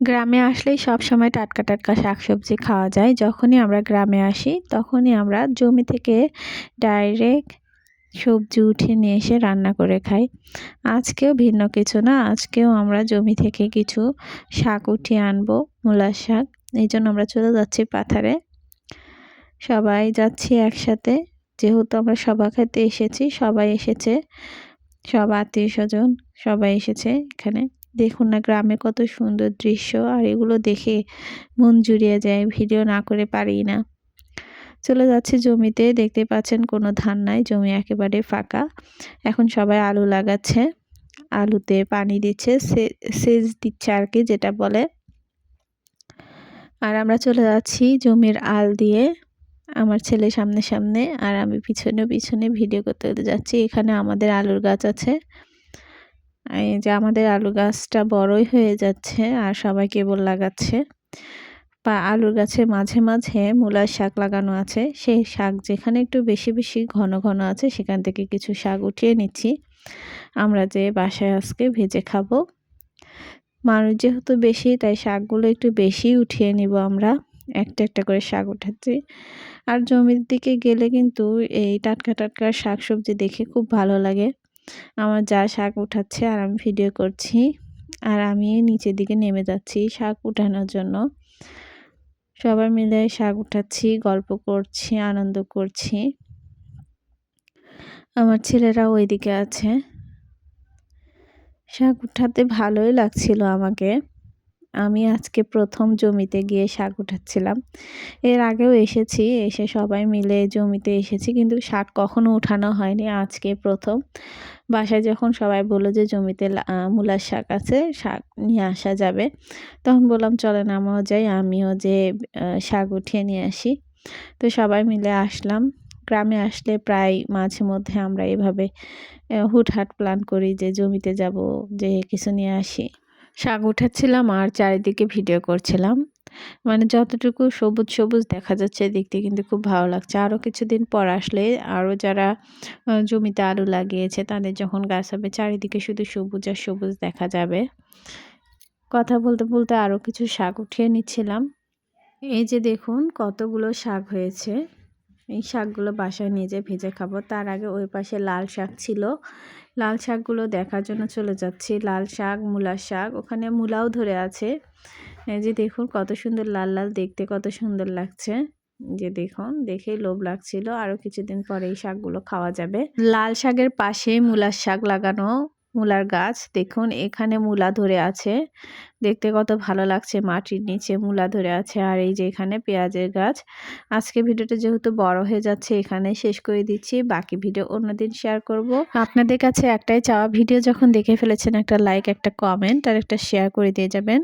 গ্রামে আসলেই সব সময় টাটকা টাটকা শাকসবজি খাওয়া যায়। যখনই আমরা গ্রামে আসি, তখনই আমরা জমি থেকে ডাইরেক্ট সবজি উঠে নিয়ে এসে রান্না করে খাই। আজকেও ভিন্ন কিছু না, আজকেও আমরা জমি থেকে কিছু শাক উঠিয়ে আনব, মূলার শাক। এই জন্য আমরা চলে যাচ্ছি পাথারে। সবাই যাচ্ছি একসাথে। যেহেতু আমরা সভা খেতে এসেছি, সবাই এসেছে। সব আত্মীয় স্বজন সবাই এসেছে এখানে। দেখুন না গ্রামে কত সুন্দর দৃশ্য আর এগুলো দেখে মন জুড়িয়ে যায়, ভিডিও না করে পারি না। চলে যাচ্ছে জমিতে, দেখতে পাচ্ছেন কোনো ধান নাই, জমি একেবারে ফাঁকা। এখন সবাই আলু লাগাচ্ছে, আলুতে পানি দিচ্ছে সেচ দিচ্ছে আর কি যেটা বলে। আর আমরা চলে যাচ্ছি জমির আল দিয়ে, আমার ছেলে সামনে সামনে আর আমি পিছনে পিছনে ভিডিও করতে করতে যাচ্ছি। এখানে আমাদের আলুর গাছ আছে। এই যে আমাদের আলু গাছটা বড়ই হয়ে যাচ্ছে আর সবাই কেবল লাগাচ্ছে। বা আলুর গাছে মাঝে মাঝে মূলার শাক লাগানো আছে। সেই শাক যেখানে একটু বেশি বেশি ঘন ঘন আছে সেখান থেকে কিছু শাক উঠিয়ে নিচ্ছি। আমরা যে বাসায় আজকে ভেজে খাব। মানুষ যেহেতু বেশি, তাই শাকগুলো একটু বেশি উঠিয়ে নিব আমরা। একটা একটা করে শাক উঠাচ্ছি। আর জমির দিকে গেলে কিন্তু এই টাটকা টাটকা শাক সবজি দেখে খুব ভালো লাগে। আমার যা শাক উঠাচ্ছে আর আমি ভিডিও করছি। আর আমি নিচের দিকে নেমে যাচ্ছি শাক উঠানোর জন্য। সবাই মিলে শাক উঠাচ্ছি, গল্প করছি, আনন্দ করছি। আমার ছেলেরা ওইদিকে আছে। শাক উঠাতে ভালোই লাগছিল আমাকে। আমি আজকে প্রথম জমিতে গিয়ে শাক উঠাচ্ছিলাম। এর আগেও এসেছি, এসে সবাই মিলে জমিতে এসেছি, কিন্তু শাক কখনো উঠানো হয়নি, আজকে প্রথম। বাসায় যখন সবাই বলল যে জমিতে মূলার শাক আছে, শাক নিয়ে আসা যাবে, তখন বললাম, চলেন আমিও যাই, আমিও যে শাক উঠিয়ে নিয়ে আসি। তো সবাই মিলে আসলাম। গ্রামে আসলে প্রায় মাঝে মধ্যে আমরা এভাবে হুটহাট প্ল্যান করি যে জমিতে যাব, যে কিছু নিয়ে আসি। শাক উঠাচ্ছিলাম আর চারিদিকে ভিডিও করছিলাম। মানে যতটুকু সবুজ সবুজ দেখা যাচ্ছে দেখতে কিন্তু খুব ভালো লাগছে। আরও কিছুদিন পর আসলে আরও যারা জমিতে আলু লাগিয়েছে তাদের যখন গাছ হবে চারিদিকে শুধু সবুজ আর সবুজ দেখা যাবে। কথা বলতে বলতে আরও কিছু শাক উঠিয়ে নিচ্ছিলাম। এই যে দেখুন কতগুলো শাক হয়েছে। এই শাকগুলো বাসায় যেয়ে ভেজে খাব। তার আগে ওই পাশে লাল শাক ছিল। লাল শাকগুলো দেখার জন্য চলে যাচ্ছি। লাল শাক, মূলা শাক, ওখানে মূলাও ধরে আছে। এই যে দেখুন কত সুন্দর লাল লাল দেখতে, কত সুন্দর লাগছে। যে দেখুন, দেখেই লোভ লাগছিল। আরও কিছুদিন পরে এই শাকগুলো খাওয়া যাবে। লাল শাকের পাশে মূলার শাক লাগানো মূলার গাছ। দেখুন, এখানে মূলা ধরে আছে। দেখতে কত ভালো লাগছে মাটির নিচে মূলা ধরে আছে আর এই যে এখানে পেঁয়াজের গাছ। আজকে ভিডিওটা যেহেতু বড় হয়ে যাচ্ছে এখানে শেষ করে দিচ্ছি। বাকি ভিডিও অন্যদিন শেয়ার করব। আপনাদের কাছে একটাই চাওয়া, ভিডিও যখন দেখে ফেলেছেন, একটা লাইক একটা কমেন্ট আর একটা শেয়ার করে দিয়ে যাবেন।